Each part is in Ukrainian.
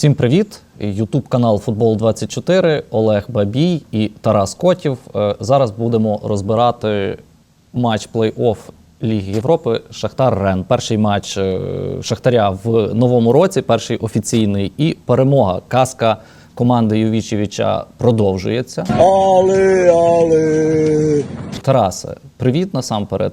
Всім привіт! Ютуб канал Футбол 24 Олег Бабій і Тарас Котів. Е, Зараз будемо розбирати матч плей-офф Ліги Європи Шахтар Рен. Перший матч е, Шахтаря в новому році, перший офіційний, і перемога. Казка команди Ювічевича продовжується. Але, але. Тарасе, привіт насамперед.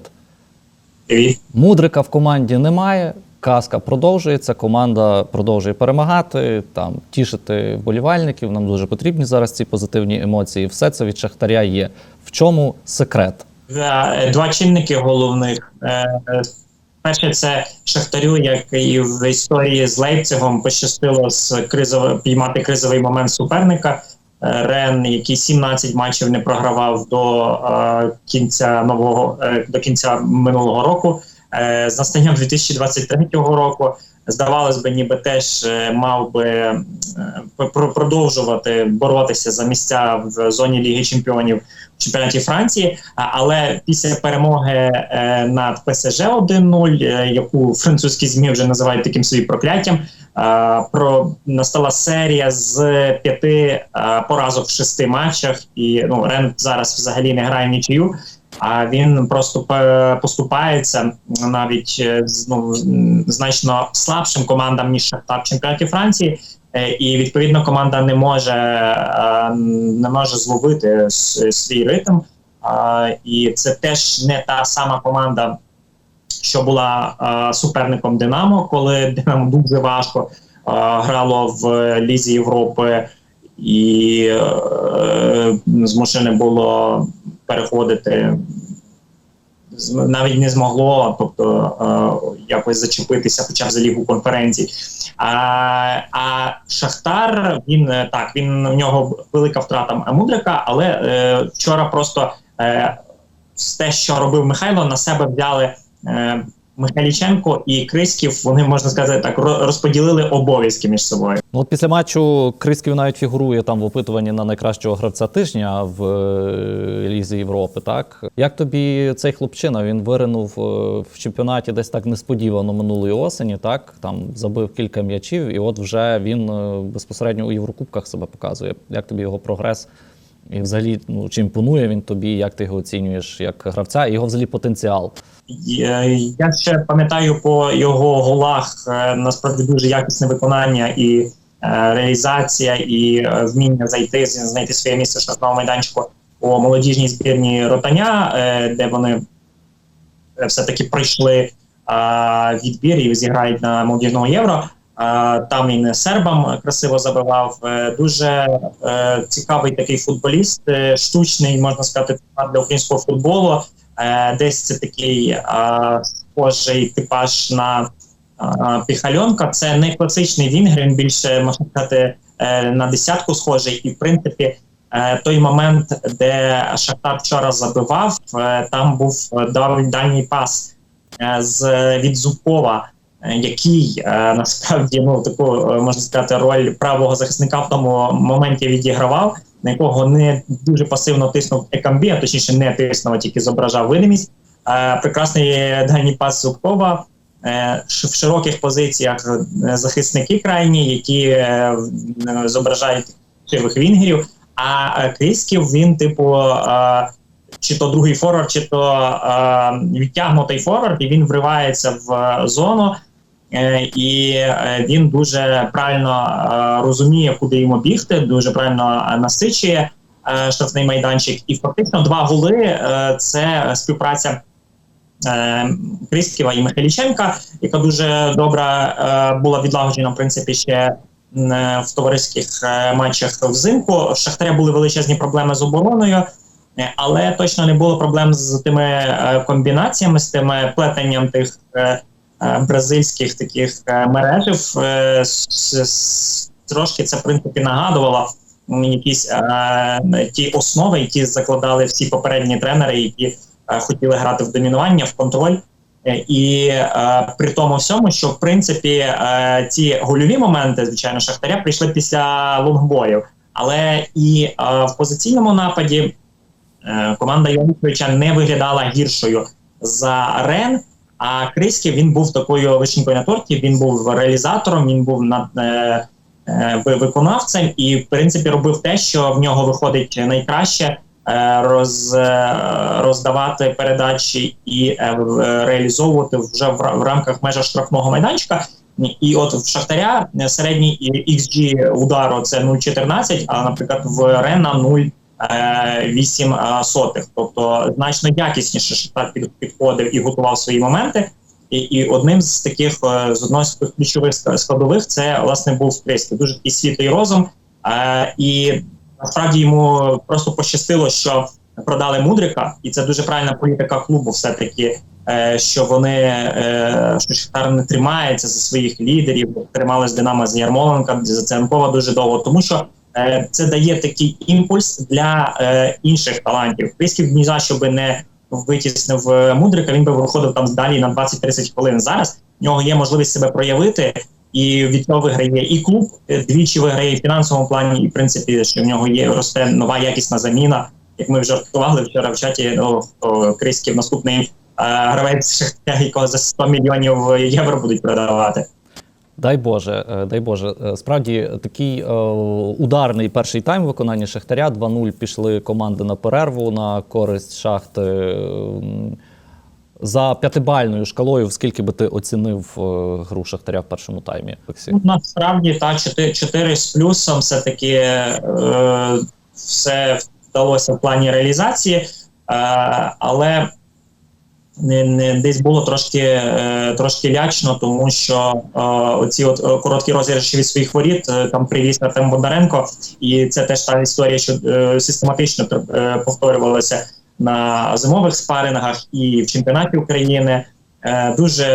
Привіт. Мудрика в команді немає. Казка продовжується, команда продовжує перемагати, там тішити вболівальників. Нам дуже потрібні зараз ці позитивні емоції. Все це від Шахтаря є. В чому секрет? Е, Два чинники головних. Е, Перше, це Шахтарю, як і в історії з Лейпцигом, пощастило з кризово, піймати кризовий момент суперника. Е, Рен, який 17 матчів не програвав до е, кінця нового е, до кінця минулого року. З настанням 2023 року здавалось би, ніби теж е, мав би е, продовжувати боротися за місця в зоні Ліги Чемпіонів в чемпіонаті Франції. Але після перемоги е, над ПСЖ 1-0, е, яку французькі змі вже називають таким собі прокляттям. Про настала серія з п'яти поразок в шести матчах, і ну Рен зараз взагалі не грає нічию. А він просто поступається навіть е, ну значно слабшим командам ніж Шахтар в чемпіонаті Франції. Е, І відповідно команда не може е, не може зловити свій ритм. І це теж не та сама команда, що була суперником Динамо, коли Динамо дуже важко грало в Лізі Європи і змушене було переходити. Навіть не змогло, тобто е, якось зачепитися, хоча б за лігу конференцій. А, а Шахтар він е, так, він у нього велика втрата Мудрика, але е, вчора просто е, те, що робив Михайло, на себе взяли е, Михайліченко і Криськів. Вони можна сказати так, розподілили обов'язки між собою. Ну, от після матчу Крисків навіть фігурує там в опитуванні на найкращого гравця тижня в е, Лізі Європи. Так як тобі цей хлопчина? Він виринув е, в чемпіонаті десь так несподівано минулої осені. Так там забив кілька м'ячів, і от вже він е, безпосередньо у Єврокубках себе показує. Як тобі його прогрес? І взагалі, ну чи імпонує він тобі, як ти його оцінюєш як гравця, і його взагалі потенціал? Я, ще пам'ятаю по його голах е, насправді дуже якісне виконання і е, реалізація, і е, вміння зайти знайти своє місце в штрафному майданчику у молодіжній збірні Ротаня, е, де вони все-таки пройшли відбір і зіграють на молодіжному євро. Там він сербам красиво забивав. Е, Дуже е, цікавий такий футболіст, е, штучний, можна сказати, для українського футболу. Десь це такий схожий типаж на Піхальонка. Це не класичний вінгер, він більше можна сказати на десятку схожий. І в принципі, той момент, де Шахтар вчора забивав, там був дав- дальній пас з від Зубкова. Е, Який е, насправді ну таку е, можна сказати роль правого захисника в тому моменті відігравав, на якого не дуже пасивно тиснув Екамбі, а точніше не тиснув, а тільки зображав видимість. Прекрасний дальній пас Зубкова е, в широких позиціях захисники крайні, які зображають живих вінгерів. А Крисків він, типу, чи то другий форвард, чи то відтягнутий форвард, і він вривається в зону. Е, І е, він дуже правильно е, розуміє, куди йому бігти, дуже правильно насичує штрафний майданчик. І фактично два голи це співпраця е, і Михайліченка, яка дуже добре е, була відлагоджена, в принципі, ще в товариських матчах взимку. В Шахтаря були величезні проблеми з обороною. Але точно не було проблем з тими комбінаціями, з тими плетенням тих бразильських таких е, мережів. Е, Трошки це в принципі нагадувало якісь е, ті основи, які закладали всі попередні тренери, які е, хотіли грати в домінування, в контроль. Е, І е, при тому всьому, що в принципі е, ці гольові моменти, звичайно, Шахтаря прийшли після лонгболів. Але і е, в позиційному нападі е, команда Януковича не виглядала гіршою за Рен. А Криськів він був такою вишенькою на торті. Він був реалізатором, він був над, е, е, виконавцем, і в принципі робив те, що в нього виходить найкраще. е, Роз, е, роздавати передачі і реалізовувати вже в, в рамках межах штрафного майданчика. І от в Шахтаря середній XG удару це 0,14, а наприклад в Рена 0,8 сотих. Тобто значно якісніше Шахтар підходив і готував свої моменти. І, і одним з таких е, з одного з ключових складових це власне був Криський. Дуже такий світлий розум. Е, і насправді йому просто пощастило, що продали мудрика, і це дуже правильна політика клубу. Все таки, е, що вони е, що Шахтар не тримається за своїх лідерів, тримали з Динамо з Ярмоленка, за Ценкова дуже довго, тому що. Е, Це дає такий імпульс для е, інших талантів. Криськів ні за що би не витіснив е, мудрика. Він би виходив там далі на 20-30 хвилин. Зараз в нього є можливість себе проявити, і від цього виграє і клуб двічі виграє в фінансовому плані, і в принципі, що в нього є росте нова якісна заміна. Як ми вже жартували вчора в чаті, ну Криськів наступний е, гравець якого за 100 мільйонів євро будуть продавати. Дай Боже, е, дай Боже. Е, Справді такий е, ударний перший тайм виконання Шахтаря. 2-0 пішли команди на перерву на користь шахти. За п'ятибальною шкалою, скільки би ти оцінив гру Шахтаря в першому таймі? Олексій? Ну, насправді та 4, 4 з плюсом все таки е, все вдалося в плані реалізації, е, але десь було трошки, е, трошки лячно, тому що е, оці от е, короткі розіграші від своїх воріт там привіз Артем Бондаренко, і це теж та історія, що систематично повторювалася на зимових спарингах і в чемпіонаті України. Дуже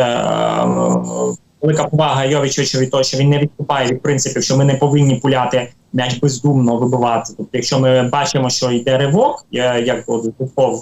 велика повага Йовічовичу від того, що він не відступає від принципів, що ми не повинні пуляти м'яч бездумно вибивати. Тобто, якщо ми бачимо, що йде ривок, як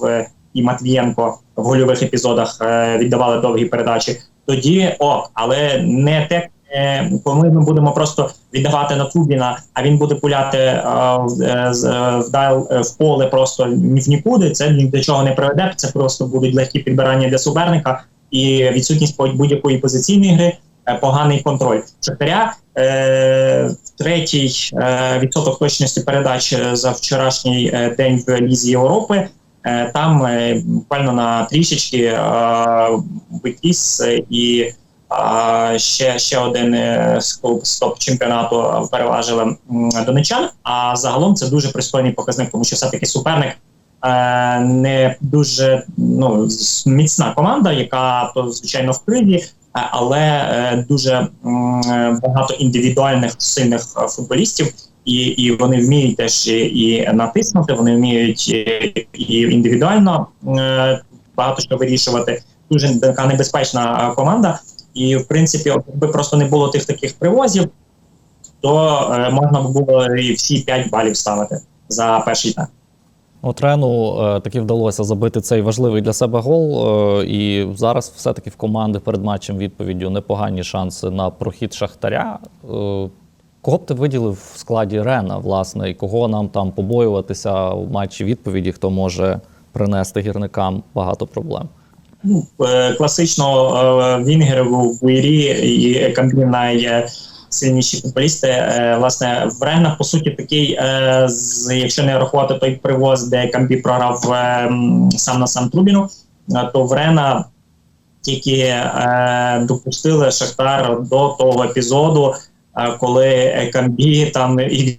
е, і Матвієнко в гольових епізодах е, віддавали довгі передачі, тоді ок, але не те. е, Коли ми будемо просто віддавати на Трубіна, а він буде пуляти е, в- е, е, вдал е, в поле просто ні в нікуди. Це ні до чого не приведе. Це просто будуть легкі підбирання для суперника і відсутність будь- будь-якої позиційної гри, поганий контроль. Шахтаря е, третій е, відсоток точності передач за вчорашній день в Лізі Європи. Е, Там е, буквально на трішечки е, витіс і ще, ще один е, з клуб з топ чемпіонату переважили донечан. А загалом це дуже пристойний показник, тому що все-таки суперник е, не дуже ну, міцна команда, яка то звичайно в криві, але дуже багато індивідуальних сильних футболістів. І, і вони вміють теж і, натиснути, вони вміють і, і індивідуально е, багато що вирішувати. Дуже така небезпечна е, команда. І в принципі, якби просто не було тих таких привозів, то е, можна б було і всі 5 балів ставити за перший тайм. От Рену е, таки вдалося забити цей важливий для себе гол. е, і зараз все-таки в команди перед матчем відповіддю непогані шанси на прохід Шахтаря. Е, кого б ти виділив в складі Рена, власне, і кого нам там побоюватися в матчі відповіді, хто може принести гірникам багато проблем? Ну, е, класично е, Вінгеру, Буйрі і Камбіна є сильніші футболісти. Е, Власне, в Рена, по суті, такий, е, якщо не рахувати той привоз, де Камбі програв е, сам на сам Трубіну, е, то в Рена тільки е, допустили Шахтар до того епізоду, е, коли Камбі там і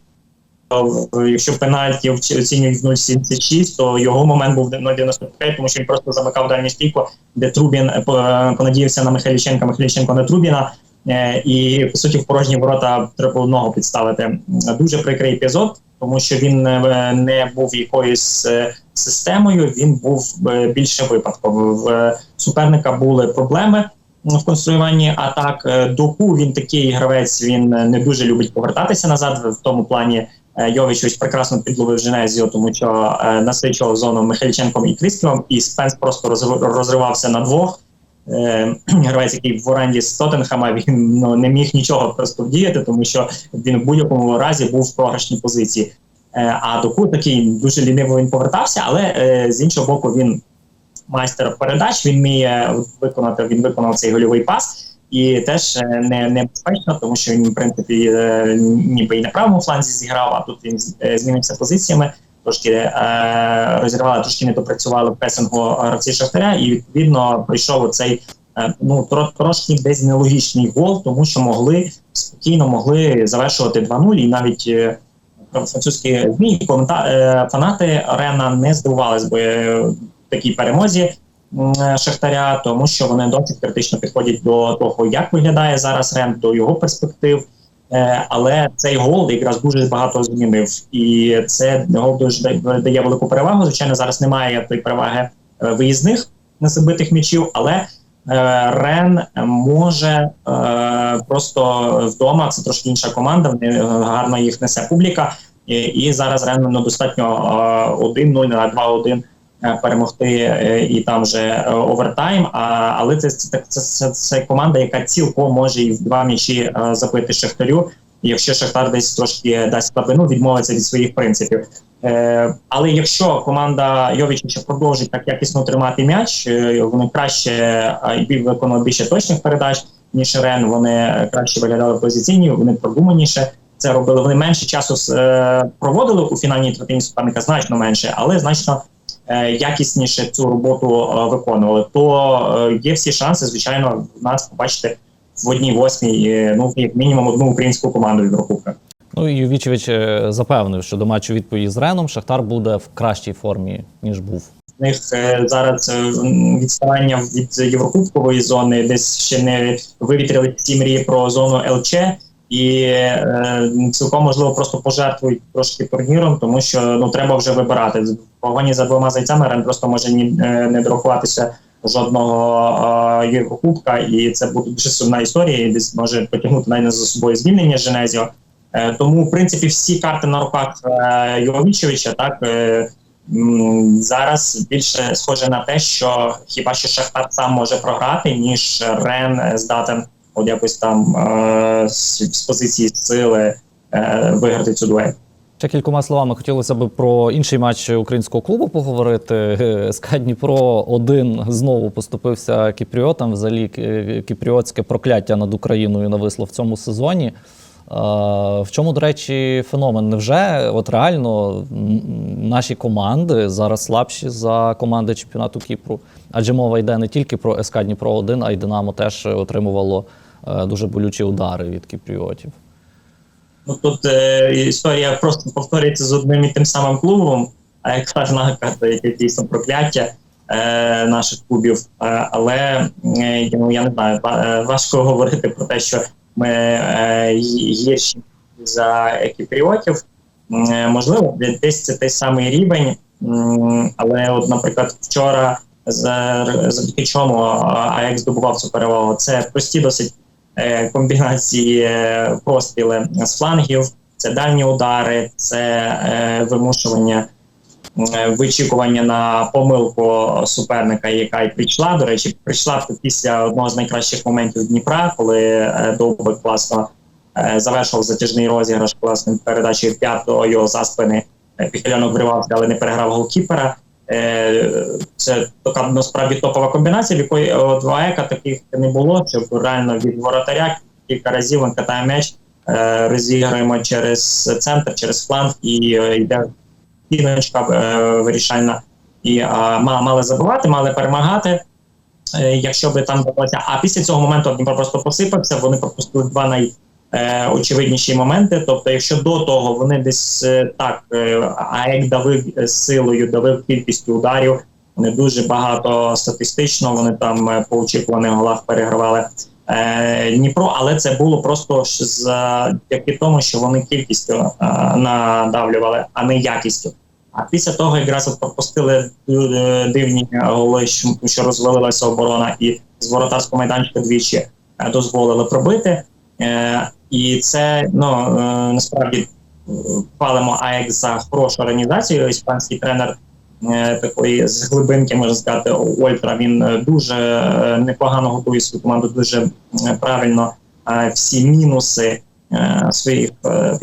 якщо пенальті оці- оцінюють в 0,76, то його момент був 0,95, тому що він просто замикав дальню стійку, де Трубін е, по- понадіявся на Михайліченка, Михайліченко на Трубіна. е, І по суті в порожні ворота треба ногу підставити. Дуже прикрий епізод, тому що він е, не був якоюсь системою, він був більше випадково. В суперника були проблеми в конструюванні атак. Е, Доку він такий гравець, він е, не дуже любить повертатися назад в тому плані. Е, Йович прекрасно підловив Женезіо, тому що насичував зону Михайліченком і Крісківом, і Спенс просто розрив- розривався на двох. Гравець, який в оренді з Тоттенхема, він ну, не міг нічого просто вдіяти, тому що він в будь-якому разі був в програшній позиції. А Доку такий дуже ліниво він повертався, але з іншого боку, він майстер передач, він вміє виконати, він виконав цей гольовий пас. і теж е, не небезпечно, тому що він в принципі е, ніби і на правому фланзі зіграв, а тут він е, змінився позиціями. Трошки е, розірвали, трошки не допрацювали в пресингу гравці Шахтаря, і відповідно прийшов оцей е, ну тро, трошки десь нелогічний гол, тому що могли спокійно могли завершувати 2-0 і навіть. Французькі змі комента... е, фанати Рена не здивувались е, такій перемозі е, Шахтаря, тому що вони досить критично підходять до того, як виглядає зараз Рен, до його перспектив. Е, Але цей гол якраз дуже багато змінив, і це гол дуже дає- велику перевагу. Звичайно, зараз немає тої переваги е, виїзних незабитих м'ячів, але Рен може просто вдома. Це трошки інша команда. Гарно їх несе публіка. І, зараз Рен ну, достатньо е, 1-0 на 2-1 е, перемогти е, і там вже е, овертайм. А, але це, це, це, це, команда, яка цілком може і в два м'ячі е, забити Шахтарю. Якщо Шахтар десь трошки дасть слабину, відмовиться від своїх принципів. Е, але якщо команда Йовічича продовжить так якісно тримати м'яч, е, вони краще е, виконують більше точних передач, ніж Рен. Вони краще виглядали позиційні, вони продуманіше це робили. Вони менше часу е, проводили у фінальній третині суперника, значно менше, але значно е, якісніше цю роботу е, виконували. То е, є всі шанси, звичайно, в нас побачити в одній восьмій, е, ну як мінімум одну українську команду Єврокубка. Ну і Ювічевич е, запевнив, що до матчу відповіді з Реном Шахтар буде в кращій формі, ніж був. В них е, зараз е, відставання від єврокубкової зони, десь ще не вивітрили ці мрії про зону ЛЧ, і е, цілком можливо просто пожертвують трошки турніром, тому що ну треба вже вибирати. В погоні за двома зайцями Рен просто може ні е, не дорахуватися жодного е, єврокубка, і це буде дуже сумна історія, і десь може потягнути навіть за собою звільнення Женезіо. Е, тому, в принципі, всі карти на руках е, Йовічевича, так. Е, Зараз більше схоже на те, що хіба що Шахтар сам може програти, ніж Рен здатен от якось там е, з, позиції сили е, виграти цю дуель. Ще кількома словами хотілося б про інший матч українського клубу поговорити. Е, СК Дніпро один знову поступився кіпріотам. Взагалі кіпріотське прокляття над Україною нависло в цьому сезоні. Е, В чому, до речі, феномен? Невже от реально наші команди зараз слабші за команди чемпіонату Кіпру? Адже мова йде не тільки про СК Дніпро 1 а й Динамо теж отримувало е, дуже болючі удари від кіпріотів. Ну тут е, історія просто повторюється з одним і тим самим клубом, а як каже яке дійсно прокляття е, наших клубів. Е, але е, ну, я не знаю, е, важко говорити про те, що ми е, гі- гірші за кіпріотів. Е, Можливо, де- десь це той самий рівень, але, от, наприклад, вчора за- завдяки чому АЕК здобував цю перевагу. Це прості досить е, комбінації е, постріли з флангів, це дальні удари, це е, вимушування е, вичікування на помилку суперника, яка й прийшла. До речі, прийшла після одного з найкращих моментів Дніпра, коли е, Довбик класно е, завершив затяжний розіграш класною передачею п'ятого його за спини. Е, Піхальонок вривався, але не переграв голкіпера. Е, Це така насправді топова комбінація, в якої от в АЕКа таких не було, щоб реально від воротаря кілька разів він катає м'яч, е, розіграємо через центр, через фланг і е, йде стіночка е, вирішальна. І мали забивати, мали перемагати. Якщо би там. А після цього моменту Дніпро просто посипався, вони пропустили два най, е, очевидніші моменти. Тобто, якщо до того вони десь е, так, е, АЕК давив е, силою, давив кількістю ударів, вони дуже багато статистично, вони там е, по очікуваних голах перегравали е, Дніпро, але це було просто завдяки тому, що вони кількістю е, надавлювали, а не якістю. А після того якраз пропустили е, дивні голи, що що розвалилася оборона, і з воротарського майданчика двічі е, дозволили пробити. І це ну е, насправді е, хвалимо АЕК за хорошу організацію. Іспанський тренер е, такої з глибинки можна сказати, Ольтра. Він дуже непогано готує свою команду, дуже правильно всі мінуси своїх е,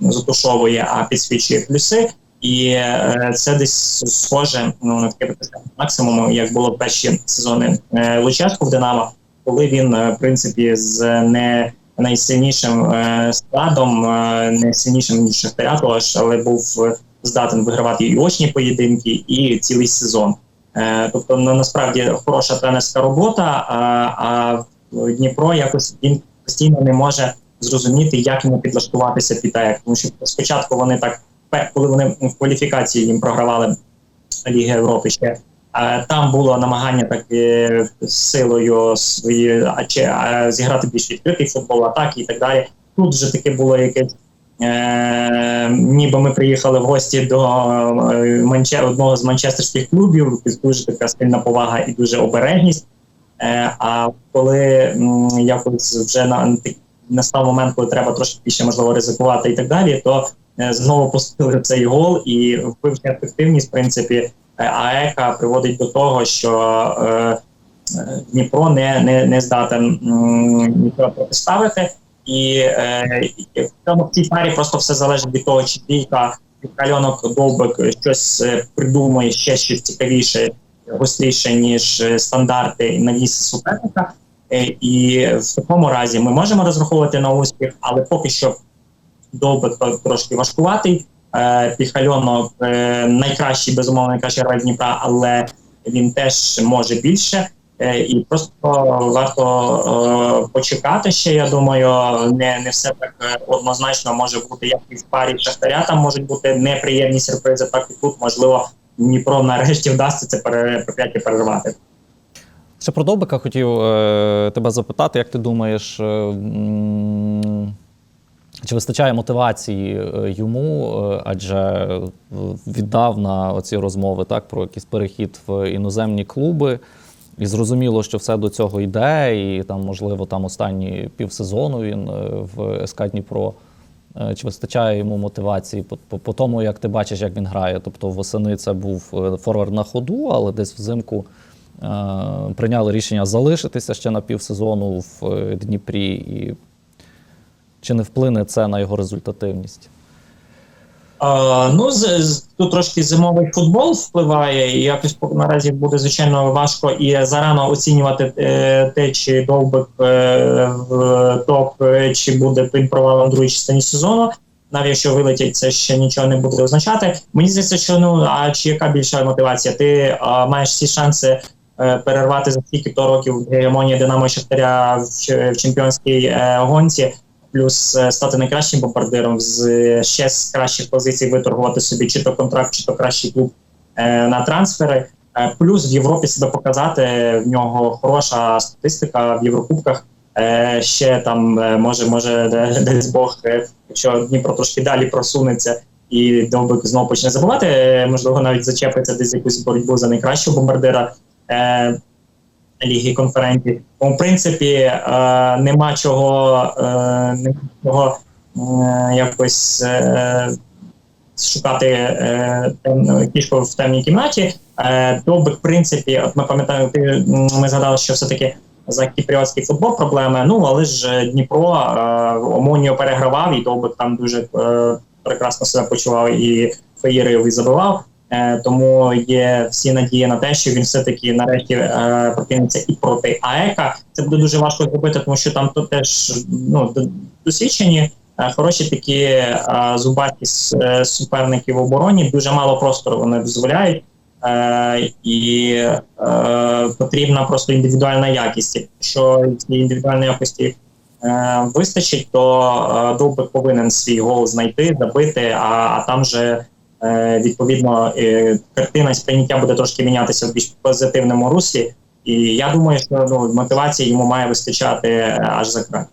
затушовує, а підсвічує плюси. І це десь схоже ну, на таке максимум, як було перші сезони Луческу в Динамо, коли він в принципі з не найсильнішим е, складом, е, не сильнішим ніж Шахтаря, того ж, але був е, здатен вигравати і очні поєдинки, і цілий сезон. Тобто, ну, насправді хороша тренерська робота. А, а Дніпро якось він постійно не може зрозуміти, як йому підлаштуватися під АЕК. Тому що спочатку вони так, коли вони в кваліфікації їм програвали Ліги Європи ще. Е, Там було намагання так е, з силою свої чи зіграти більш відкритий футбол, атаки і так далі. Тут вже таке було якесь, е, ніби ми приїхали в гості до е, одного з манчестерських клубів. Дуже така сильна повага і дуже обережність. Е, а коли м, якось вже на настав момент, коли треба трошки більше можливо ризикувати і так далі, то е, знову пустили цей гол і вбивча ефективність, в принципі, е, АЕКа приводить до того, що е, е, Дніпро не, не, не здатен нічого протиставити. І, в цьому в цій парі просто все залежить від того, чи бійка Кальонок Довбик щось придумує ще щось цікавіше, гостріше, ніж стандарти навіси суперника. І в такому разі ми можемо розраховувати на успіх, але поки що довбик трошки важкуватий. Е, Піхальонок е, найкращий, безумовно, найкращий гравець Дніпра, але він теж може більше. Е, І просто варто почекати ще. Я думаю, не, не все так однозначно може бути, як і в парі Шахтаря. Там можуть бути неприємні сюрпризи. Так і тут можливо Дніпро нарешті вдасться це пере, перервати. Ще про Довбика хотів е, тебе запитати, як ти думаєш, е, чи вистачає мотивації е, йому, е, адже е, віддавна оці розмови так, про якийсь перехід в іноземні клуби. І зрозуміло, що все до цього йде, і там, можливо, там останні півсезону він в СК Дніпро. Чи вистачає йому мотивації по, тому, як ти бачиш, як він грає? Тобто восени це був форвард на ходу, але десь взимку прийняли рішення залишитися ще на півсезону в Дніпрі. І чи не вплине це на його результативність? А, ну, з, з, тут трошки зимовий футбол впливає, і якось наразі буде звичайно важко і зарано оцінювати е, те, чи довбик е, в топ, е, чи буде під провалом другій частині сезону. Навіть якщо вилетять, це ще нічого не буде означати. Мені здається, що ну а чи яка більша мотивація? Ти а, маєш всі шанси е, перервати за стільки то років гегемонії Динамо Шахтаря в, в чемпіонській е, гонці плюс е, стати найкращим бомбардиром з е, ще з кращих позицій виторгувати собі чи то контракт, чи то кращий клуб е, на трансфери. Плюс в Європі себе показати. В нього хороша статистика в Єврокубках. Ще там може, може, де- десь Бог, якщо Дніпро трошки далі просунеться і Довбик знову почне забувати, можливо, навіть зачепиться десь якусь боротьбу за найкращого бомбардира. Е, Ліги конференції. Тому, в принципі, е, нема чого, е, нема чого е, якось е, шукати е, кішку в темній кімнаті. Е, Довбик, в принципі, от ми пам'ятаємо, ти ми згадали, що все-таки за кіпріотський футбол проблеми. Ну але ж Дніпро е, Омоніо перегравав, і Довбик там дуже е, прекрасно себе почував і феєрив і забивав. Е, тому є всі надії на те, що він все-таки нарешті е, прокинеться і проти АЕКа. Це буде дуже важко зробити, тому що там то теж ну досвідчені, е, хороші такі зубаті суперники в обороні. Дуже мало простору вони дозволяють. Е, і е, потрібна просто індивідуальна якість. Якщо індивідуальної якості е, вистачить, то е, Довбик повинен свій гол знайти, забити, а, а там же відповідно е, картина сприйняття буде трошки мінятися в більш позитивному руслі. І я думаю, що ну, мотивації йому має вистачати е, аж за край.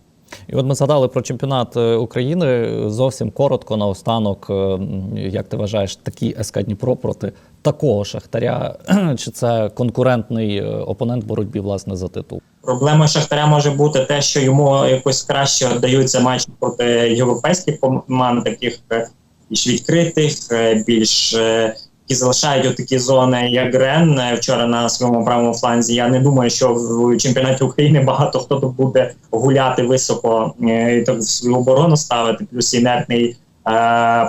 І от ми згадали про чемпіонат е, України. Зовсім коротко наостанок. е, Як ти вважаєш, такий СК Дніпро проти такого Шахтаря? Чи це конкурентний е, опонент боротьбі власне за титул? Проблемою Шахтаря може бути те, що йому якось краще даються матчі проти європейських команд, таких е, більш відкритих, е, більш е, які залишають такі зони, як Рен е, вчора на своєму правому фланзі. Я не думаю, що в чемпіонаті України багато хто буде гуляти високо і так свою оборону ставити, плюс інертний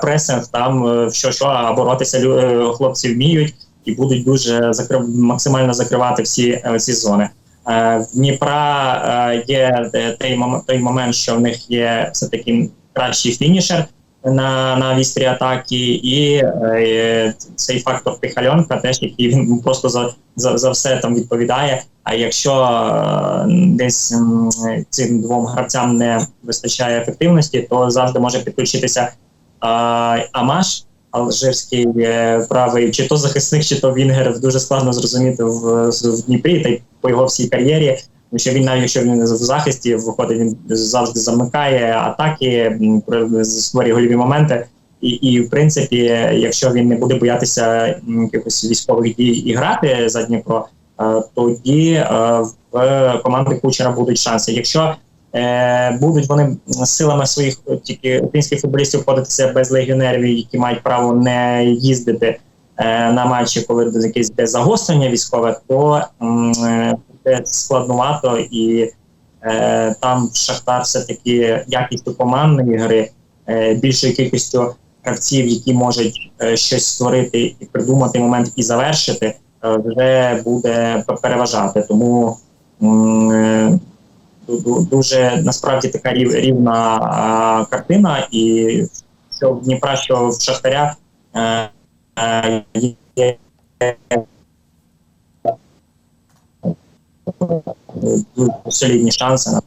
пресинг. Там що що а боротися хлопці вміють і будуть дуже закрив максимально закривати всі ці зони. В Дніпра є той момент, що в них є все таки кращий фінішер на, на вістрі атаки, і е, цей фактор Піхальонка, теж який він просто за, за, за все там відповідає. А якщо е, десь цим двом гравцям не вистачає ефективності, то завжди може підключитися е, Амаш, алжирський е, правий, чи то захисник, чи то Вінгер. Дуже складно зрозуміти в, в Дніпрі та й по його всій кар'єрі. Що він навіть якщо він в захисті виходить, він завжди замикає атаки, створює гольові моменти. І, і в принципі, якщо він не буде боятися якихось військових дій і грати за Дніпро, е, тоді е, в команди Кучера будуть шанси. Якщо е, будуть вони силами своїх тільки українських футболістів входитися без легіонерів, які мають право не їздити на матчі, коли якесь загострення військове, то буде складнувато і е, там Шахтар все-таки якістю командної гри, е, більшою кількістю гравців, які можуть е, щось створити і придумати момент і завершити, е, вже буде переважати. Тому е, ду- ду- дуже насправді така рів- рівна а, картина, і що в Дніпра, що в Шахтаря е, е, солідні шанси на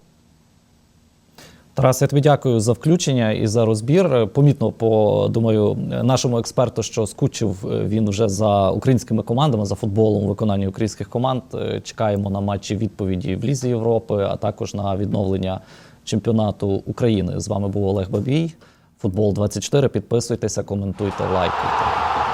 Тарас, я тобі дякую за включення і за розбір. Помітно по думаю, нашому експерту, що скучив е, він вже за українськими командами, за футболом виконанні українських команд. Е, Чекаємо на матчі відповіді в Лізі Європи, а також на відновлення чемпіонату України. З вами був Олег Бабій. Футбол 24. Підписуйтеся, коментуйте, лайкайте.